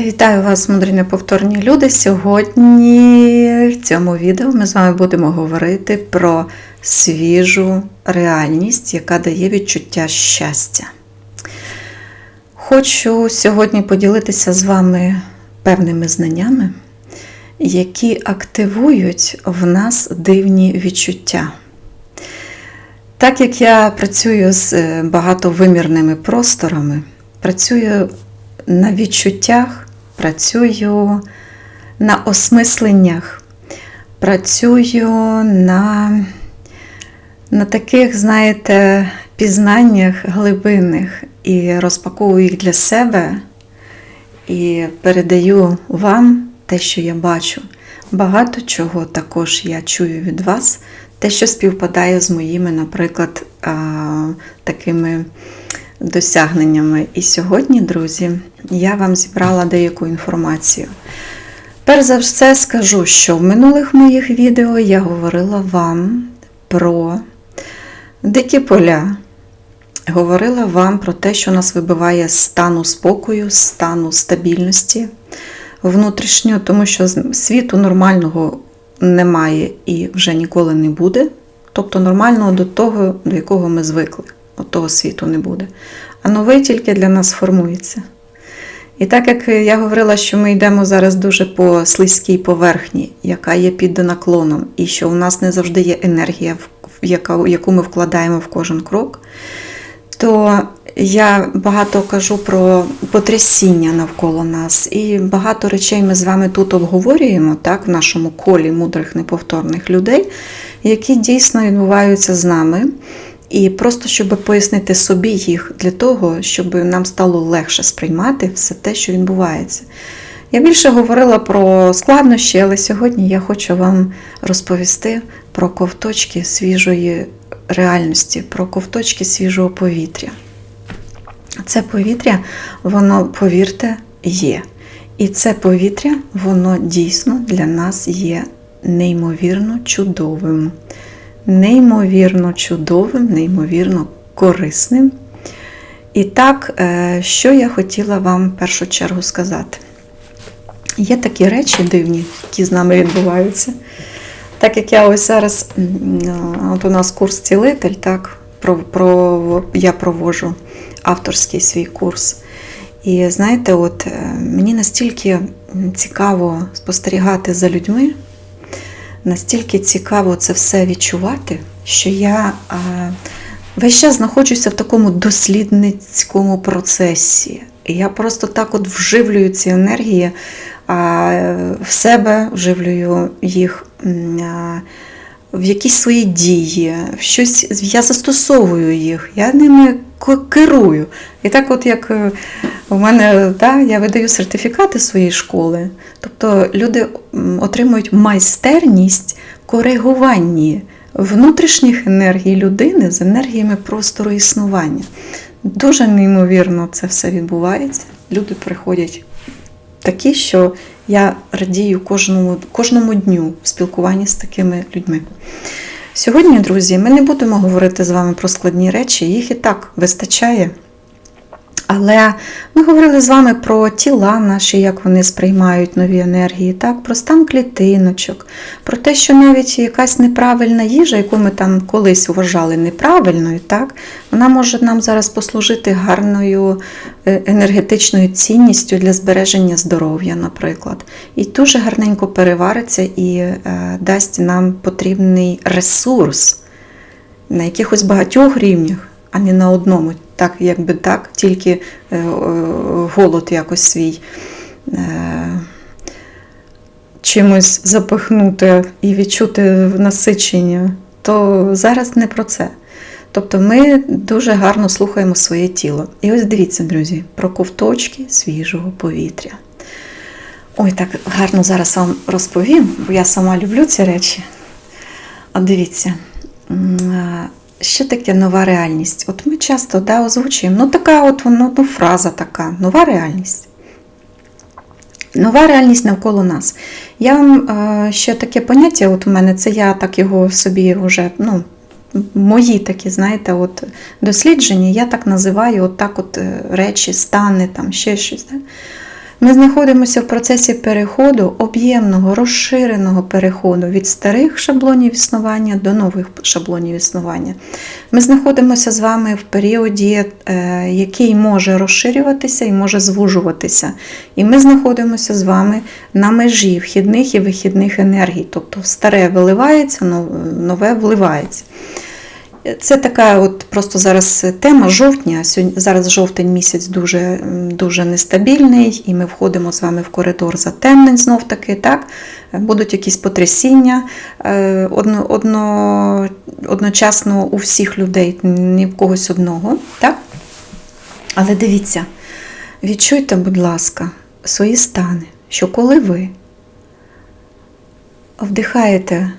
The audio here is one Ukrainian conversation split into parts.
Я вітаю вас, мудрі неповторні люди. Сьогодні в цьому відео ми з вами будемо говорити про свіжу реальність, яка дає відчуття щастя. Хочу сьогодні поділитися з вами певними знаннями, які активують в нас дивні відчуття. Так як я працюю з е, багатовимірними просторами, працюю на відчуттях, працюю на осмисленнях, працюю на, на таких, знаєте, пізнаннях глибинних і розпаковую їх для себе і передаю вам те, що я бачу. Багато чого також я чую від вас, те, що співпадає з моїми, наприклад, такими досягненнями. І сьогодні, друзі, я вам зібрала деяку інформацію. Перш за все скажу, що в минулих моїх відео я говорила вам про дикі поля. Говорила вам про те, що нас вибиває з стану спокою, стану стабільності внутрішнього, тому що світу нормального немає і вже ніколи не буде. Тобто нормального до того, до якого ми звикли. От того світу не буде. А новий тільки для нас формується. І так як я говорила, що ми йдемо зараз дуже по слизькій поверхні, яка є під наклоном, і що у нас не завжди є енергія, яку ми вкладаємо в кожен крок, то я багато кажу про потрясіння навколо нас, і багато речей ми з вами тут обговорюємо, так, в нашому колі мудрих неповторних людей, які дійсно відбуваються з нами. І просто щоб пояснити собі їх для того, щоб нам стало легше сприймати все те, що відбувається. Я більше говорила про складнощі, але сьогодні я хочу вам розповісти про ковточки свіжої реальності, про ковточки свіжого повітря. Це повітря, воно, повірте, є. І це повітря, воно дійсно для нас є неймовірно чудовим неймовірно чудовим, неймовірно корисним. І так, е, що я хотіла вам в першу чергу сказати? Є такі речі дивні, які з нами відбуваються. Так як я ось зараз, от у нас курс цілитель, так, про, про, я проводжу авторський свій курс. І знаєте, от е, мені настільки цікаво спостерігати за людьми настільки цікаво це все відчувати, що я весь час знаходжуся в такому дослідницькому процесі. Я просто так от вживлюю ці енергії в себе, вживлюю їх. В якісь свої дії, в щось я застосовую їх, я ними керую. І так, от як е, у мене да, я видаю сертифікати своєї школи, тобто люди отримують майстерність коригування внутрішніх енергій людини з енергіями простору існування. Дуже неймовірно це все відбувається. Люди приходять такі, що я радію кожному, кожному дню в спілкуванні з такими людьми. Сьогодні, друзі, ми не будемо говорити з вами про складні речі, їх і так вистачає. Але ми говорили з вами про тіла наші, як вони сприймають нові енергії, так, про стан клітиночок, про те, що навіть якась неправильна їжа, яку ми там колись вважали неправильною, так, вона може нам зараз послужити гарною е, енергетичною цінністю для збереження здоров'я, наприклад. І дуже гарненько перевариться і е, дасть нам потрібний ресурс на якихось багатьох рівнях, а не на одному так, якби так, тільки е, е, голод якось свій е, чимось запихнути і відчути насичення, то зараз не про це. Тобто ми дуже гарно слухаємо своє тіло. І ось дивіться, друзі, про ковточки свіжого повітря. Ой, так гарно зараз вам розповім, бо я сама люблю ці речі. От дивіться, що таке нова реальність? От ми часто да, озвучуємо, ну така от ну, ну, фраза така, нова реальність. Нова реальність навколо нас. Я вам е, ще таке поняття, от у мене це я так його собі вже, ну, мої такі, знаєте, от дослідження, я так називаю от так от е, речі, стани, там ще щось. Да? Ми знаходимося в процесі переходу, об'ємного, розширеного переходу від старих шаблонів існування до нових шаблонів існування. Ми знаходимося з вами в періоді, е, який може розширюватися і може звужуватися. І ми знаходимося з вами на межі вхідних і вихідних енергій. Тобто старе виливається, нове вливається. Це така от просто зараз тема жовтня. Зараз жовтень місяць дуже, дуже нестабільний, і ми входимо з вами в коридор затемнень знов таки. Так? Будуть якісь потрясіння е, одно, одно, одночасно у всіх людей, ні в когось одного. Так? Але дивіться, відчуйте, будь ласка, свої стани, що коли ви вдихаєте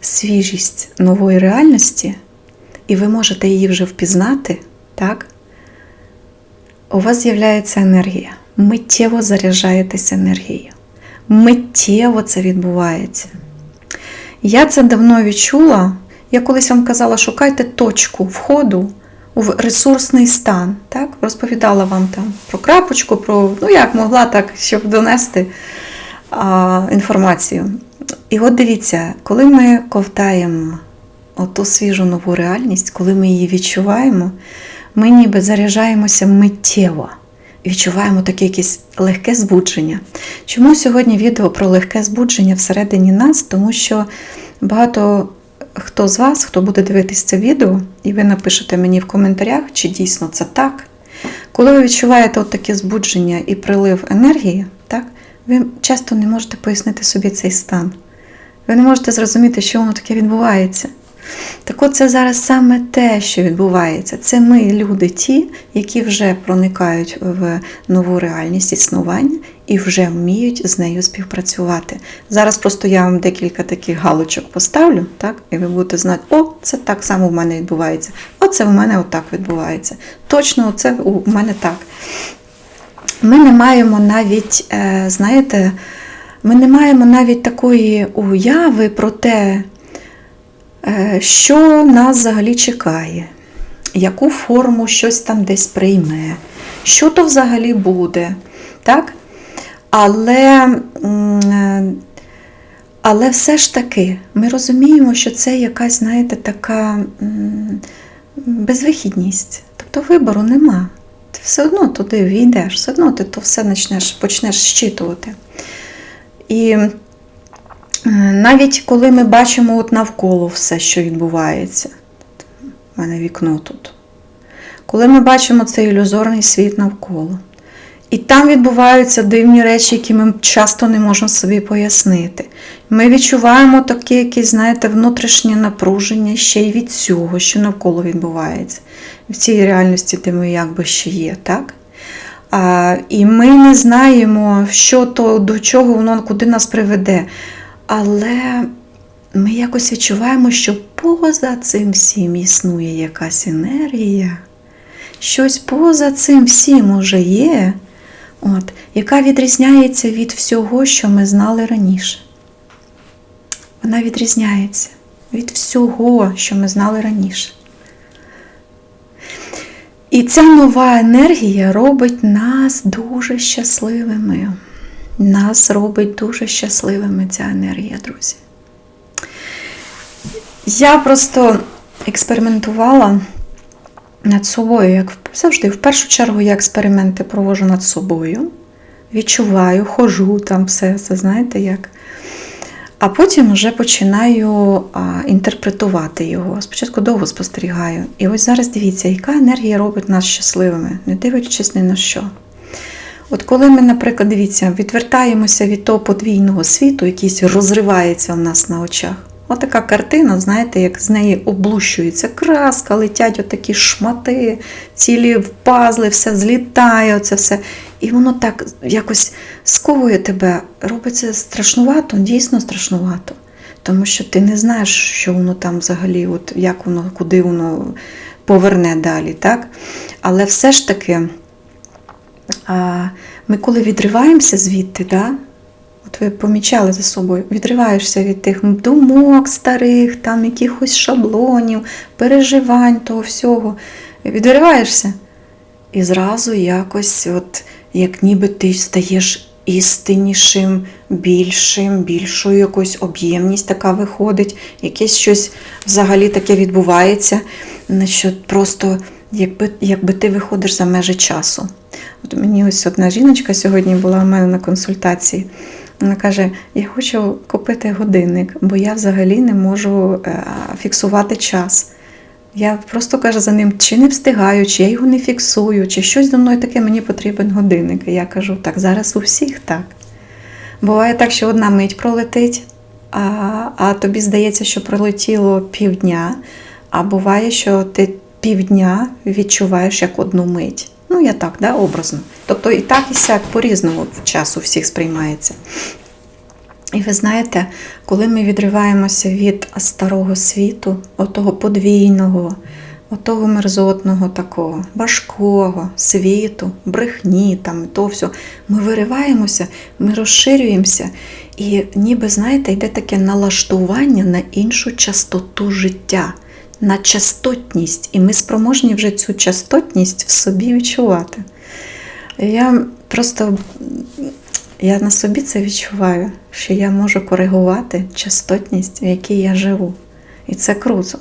свіжість нової реальності, і ви можете її вже впізнати, так? У вас з'являється енергія. Миттєво заряджаєтесь енергією. Миттєво це відбувається. Я це давно відчула. Я колись вам казала, шукайте точку входу в ресурсний стан. Так? Розповідала вам там про крапочку, про ну як могла так, щоб донести а, інформацію. І от дивіться, коли ми ковтаємо оту свіжу нову реальність, коли ми її відчуваємо, ми ніби заряджаємося миттєво. Відчуваємо таке якесь легке збудження. Чому сьогодні відео про легке збудження всередині нас? Тому що багато хто з вас, хто буде дивитись це відео, і ви напишете мені в коментарях, чи дійсно це так. Коли ви відчуваєте от таке збудження і прилив енергії, так, ви часто не можете пояснити собі цей стан. Ви не можете зрозуміти, що воно таке відбувається. Так от це зараз саме те, що відбувається. Це ми, люди, ті, які вже проникають в нову реальність існування і вже вміють з нею співпрацювати. Зараз просто я вам декілька таких галочок поставлю, так, і ви будете знати, о, це так само в мене відбувається. Оце в мене отак відбувається. Точно, це у мене так. Ми не маємо навіть, е, знаєте, ми не маємо навіть такої уяви про те, що нас взагалі чекає, яку форму щось там десь прийме, що то взагалі буде. Так? Але, е, але все ж таки ми розуміємо, що це якась, знаєте, така безвихідність. Тобто вибору нема. Ти все одно туди війдеш, все одно ти то все почнеш, почнеш щитувати. І е, навіть коли ми бачимо от навколо все, що відбувається, у мене вікно тут, коли ми бачимо цей ілюзорний світ навколо, і там відбуваються дивні речі, які ми часто не можемо собі пояснити. Ми відчуваємо таке якесь, знаєте, внутрішнє напруження ще й від цього, що навколо відбувається, в цій реальності, де ми якби ще є, так? А, І ми не знаємо, що то, до чого воно, куди нас приведе. Але ми якось відчуваємо, що поза цим всім існує якась енергія, щось поза цим всім уже є, от, яка відрізняється від всього, що ми знали раніше. Вона відрізняється від всього, що ми знали раніше. І ця нова енергія робить нас дуже щасливими. Нас робить дуже щасливими ця енергія, друзі. Я просто експериментувала над собою, як завжди. В першу чергу я експерименти проводжу над собою, відчуваю, хожу там все, це знаєте як. А потім вже починаю а, інтерпретувати його. Спочатку довго спостерігаю. І ось зараз дивіться, яка енергія робить нас щасливими, не дивлячись ні на що. От коли ми, наприклад, дивіться, відвертаємося від того подвійного світу, якийсь розривається в нас на очах. Отака картина, знаєте, як з неї облущується краска, летять отакі шмати, цілі пазли, все злітає, оце все. І воно так якось сковує тебе, робиться страшнувато, дійсно страшнувато. Тому що ти не знаєш, що воно там взагалі, от як воно, куди воно поверне далі. так? Але все ж таки, ми коли відриваємося звідти, да? от ви помічали за собою, відриваєшся від тих думок старих, там якихось шаблонів, переживань того всього. Відриваєшся і зразу якось от як ніби ти стаєш істиннішим, більшим, більшою якоюсь об'ємність така виходить, якесь щось взагалі таке відбувається, що просто якби, якби ти виходиш за межі часу. От мені ось одна жіночка сьогодні була у мене на консультації. Вона каже: Я хочу купити годинник, бо я взагалі не можу е, фіксувати час. Я просто каже за ним, чи не встигаю, чи я його не фіксую, чи щось до мною таке мені потрібен годинник. І я кажу, так, зараз у всіх так. Буває так, що одна мить пролетить, а, а тобі здається, що пролетіло півдня, а буває, що ти півдня відчуваєш як одну мить. Ну, я так, да, образно. Тобто і так, і сяк по-різному в час всіх сприймається. І ви знаєте, коли ми відриваємося від старого світу, отого подвійного, отого мерзотного такого, важкого світу, брехні, там то все, ми вириваємося, ми розширюємося, і ніби, знаєте, йде таке налаштування на іншу частоту життя, на частотність. І ми спроможні вже цю частотність в собі відчувати. Я просто я на собі це відчуваю, що я можу коригувати частотність, в якій я живу. І це круто.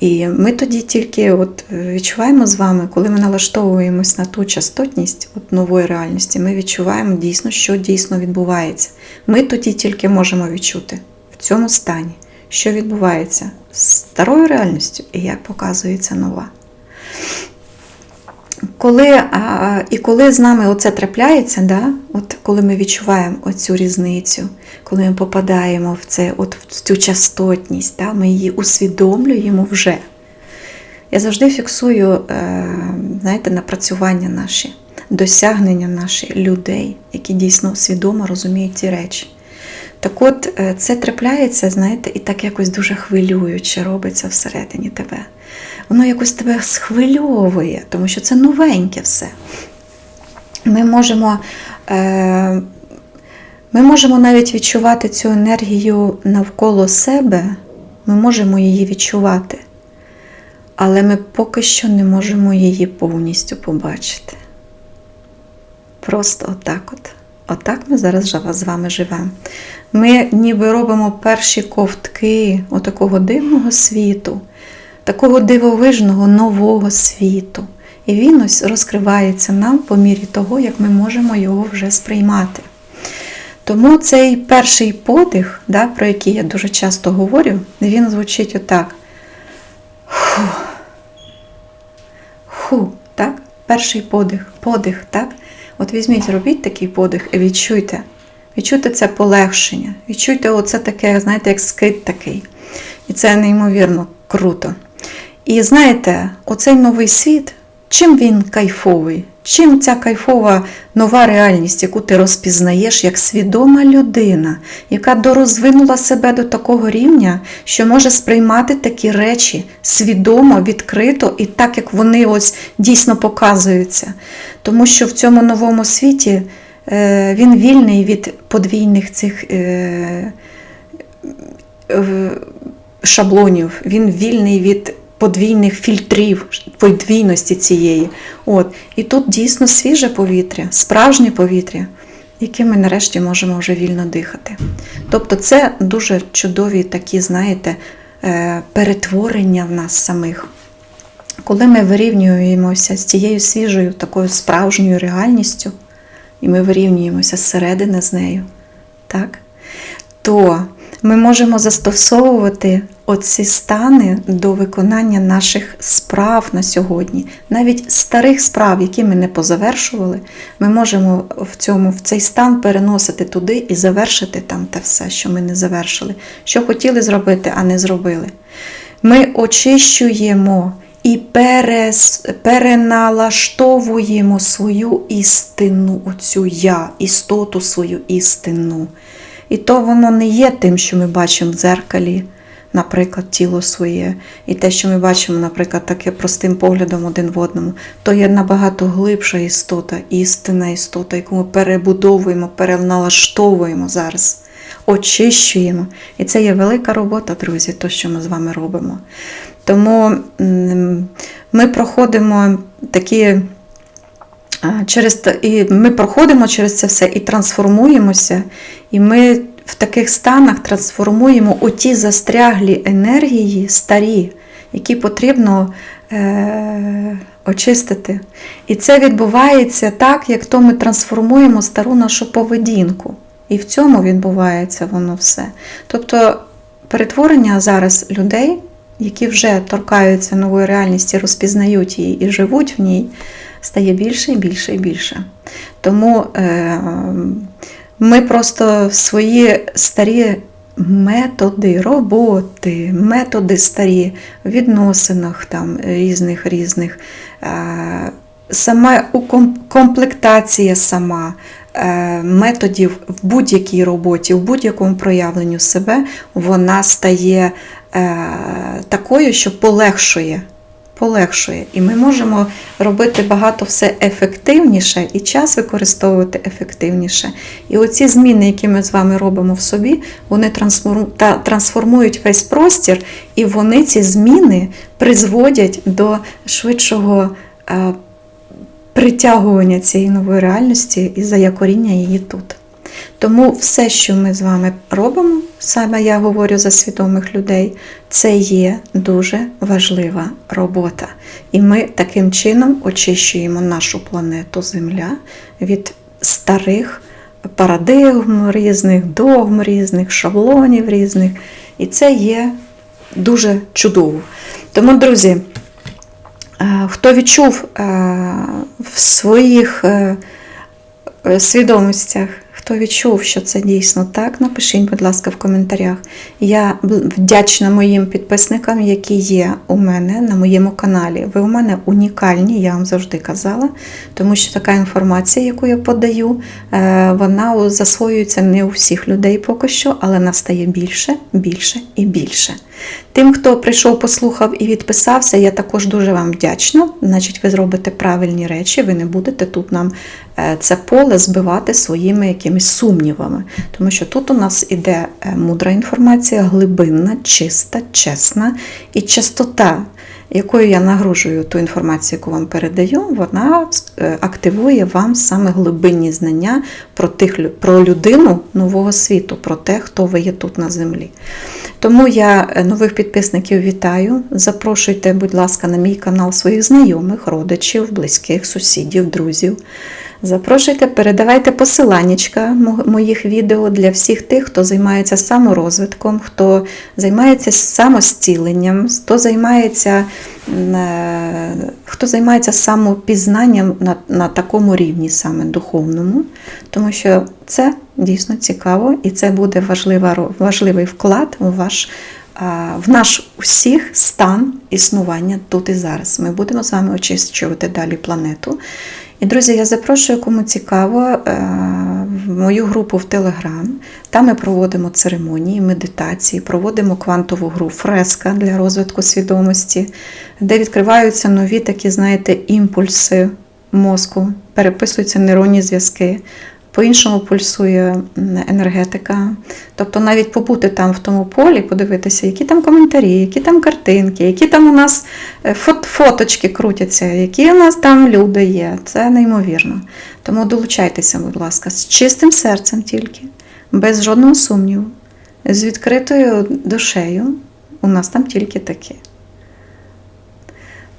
І ми тоді тільки от відчуваємо з вами, коли ми налаштовуємось на ту частотність от нової реальності, ми відчуваємо дійсно, що дійсно відбувається. Ми тоді тільки можемо відчути в цьому стані, що відбувається з старою реальністю і як показується нова. Коли, а, І коли з нами оце трапляється, да, от коли ми відчуваємо оцю різницю, коли ми попадаємо в це, от в цю частотність, да, ми її усвідомлюємо вже. Я завжди фіксую е, знаєте, напрацювання наші, досягнення наші людей, які дійсно свідомо розуміють ці речі. Так от е, це трапляється, знаєте, і так якось дуже хвилююче робиться всередині тебе воно якось тебе схвильовує, тому що це новеньке все. Ми можемо е, ми можемо навіть відчувати цю енергію навколо себе, ми можемо її відчувати, але ми поки що не можемо її повністю побачити. Просто отак от. Отак ми зараз з вами живемо. Ми ніби робимо перші ковтки отакого дивного світу такого дивовижного нового світу. І він ось розкривається нам по мірі того, як ми можемо його вже сприймати. Тому цей перший подих, да, про який я дуже часто говорю, він звучить отак. Ху. Ху, так? Перший подих, подих, так? От візьміть, робіть такий подих і відчуйте. Відчуйте це полегшення. Відчуйте оце таке, знаєте, як скид такий. І це неймовірно круто. І знаєте, оцей новий світ, чим він кайфовий? Чим ця кайфова нова реальність, яку ти розпізнаєш як свідома людина, яка дорозвинула себе до такого рівня, що може сприймати такі речі свідомо, відкрито і так, як вони ось дійсно показуються. Тому що в цьому новому світі е, він вільний від подвійних цих е, шаблонів, він вільний від подвійних фільтрів, подвійності цієї. От. І тут дійсно свіже повітря, справжнє повітря, яким ми нарешті можемо вже вільно дихати. Тобто це дуже чудові такі, знаєте, е, перетворення в нас самих. Коли ми вирівнюємося з цією свіжою, такою справжньою реальністю, і ми вирівнюємося зсередини з нею, так, то ми можемо застосовувати оці стани до виконання наших справ на сьогодні, навіть старих справ, які ми не позавершували, ми можемо в цьому в цей стан переносити туди і завершити там те все, що ми не завершили, що хотіли зробити, а не зробили. Ми очищуємо і перес, переналаштовуємо свою істину, оцю я, істоту свою істину. І то воно не є тим, що ми бачимо в дзеркалі, наприклад, тіло своє, і те, що ми бачимо, наприклад, таке простим поглядом один в одному, то є набагато глибша істота, істинна істота, яку ми перебудовуємо, переналаштовуємо зараз, очищуємо. І це є велика робота, друзі, то, що ми з вами робимо. Тому ми проходимо такі Через і ми проходимо через це все і трансформуємося, і ми в таких станах трансформуємо оті застряглі енергії старі, які потрібно е- очистити. І це відбувається так, як то ми трансформуємо стару нашу поведінку. І в цьому відбувається воно все. Тобто перетворення зараз людей, які вже торкаються нової реальності, розпізнають її і живуть в ній, стає більше і більше і більше. Тому е, ми просто свої старі методи роботи, методи старі в відносинах там різних різних. Е, Сама комплектація сама е, методів в будь-якій роботі, в будь-якому проявленню себе, вона стає е, такою, що полегшує. Полегшує. І ми можемо робити багато все ефективніше і час використовувати ефективніше. І оці зміни, які ми з вами робимо в собі, вони трансформують весь простір, і вони ці зміни призводять до швидшого е, притягування цієї нової реальності і заякоріння її тут. Тому все, що ми з вами робимо, саме я говорю за свідомих людей, це є дуже важлива робота. І ми таким чином очищуємо нашу планету Земля від старих парадигм різних, догм різних, шаблонів різних. І це є дуже чудово. Тому, друзі, е, хто відчув е, в своїх е, свідомостях, хто відчув, що це дійсно так, напишіть, будь ласка, в коментарях. Я вдячна моїм підписникам, які є у мене на моєму каналі. Ви у мене унікальні, я вам завжди казала, тому що така інформація, яку я подаю, е, вона засвоюється не у всіх людей поки що, але настає більше, більше і більше. Тим, хто прийшов, послухав і відписався, я також дуже вам вдячна. Значить, ви зробите правильні речі, ви не будете тут нам е, це поле збивати своїми якимись сумнівами. Тому що тут у нас іде е, мудра інформація, глибинна, чиста, чесна і частота, якою я нагружую ту інформацію, яку вам передаю, вона е, активує вам саме глибинні знання про, тих, про людину нового світу, про те, хто ви є тут на землі. Тому я е, нових підписників вітаю. Запрошуйте, будь ласка, на мій канал своїх знайомих, родичів, близьких, сусідів, друзів. Запрошуйте, передавайте посиланнячка моїх відео для всіх тих, хто займається саморозвитком, хто займається самостіленням, хто займається, хто займається самопізнанням на, на такому рівні, саме духовному, тому що це дійсно цікаво і це буде важлива, важливий вклад у ваш. В наш усіх стан існування тут і зараз. Ми будемо з вами очищувати далі планету. І, друзі, я запрошую, кому цікаво, е, в мою групу в Телеграм. Там ми проводимо церемонії, медитації, проводимо квантову гру фреска для розвитку свідомості, де відкриваються нові такі, знаєте, імпульси мозку, переписуються нейронні зв'язки. По-іншому пульсує енергетика. Тобто навіть побути там в тому полі, подивитися, які там коментарі, які там картинки, які там у нас е, фоточки крутяться, які у нас там люди є. Це неймовірно. Тому долучайтеся, будь ласка, з чистим серцем тільки, без жодного сумніву, з відкритою душею. У нас там тільки таке.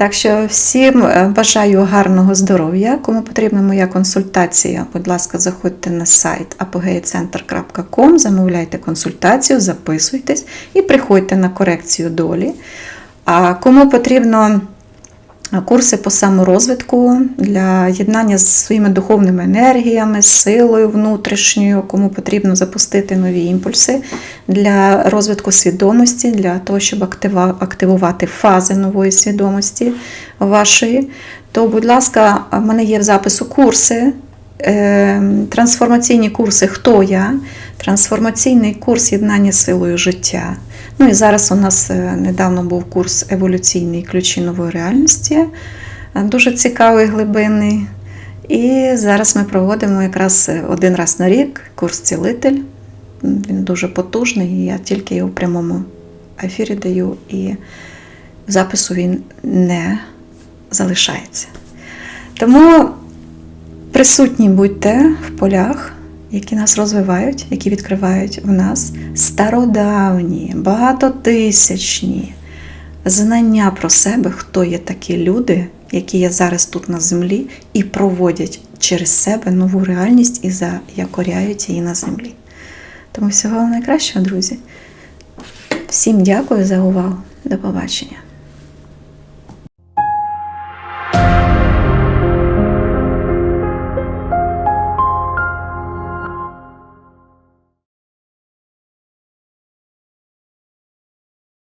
Так що всім е, бажаю гарного здоров'я. Кому потрібна моя консультація, будь ласка, заходьте на сайт apogeacenter.com, замовляйте консультацію, записуйтесь і приходьте на корекцію долі. А кому потрібно курси по саморозвитку для єднання з своїми духовними енергіями, силою внутрішньою, кому потрібно запустити нові імпульси для розвитку свідомості, для того, щоб активувати фази нової свідомості вашої, то, будь ласка, в мене є в запису курси. е, Трансформаційні курси Хто я? Трансформаційний курс єднання силою життя. Ну і зараз у нас е, недавно був курс еволюційний ключі нової реальності, е, дуже цікавий, глибинний. І зараз ми проводимо якраз е, один раз на рік курс цілитель. Він дуже потужний, і я тільки його в прямому ефірі даю, і запису він не залишається. Тому Присутні будьте в полях, які нас розвивають, які відкривають в нас стародавні, багатотисячні знання про себе, хто є такі люди, які є зараз тут на землі, і проводять через себе нову реальність і заякоряють її на землі. Тому всього найкращого, друзі. Всім дякую за увагу. До побачення.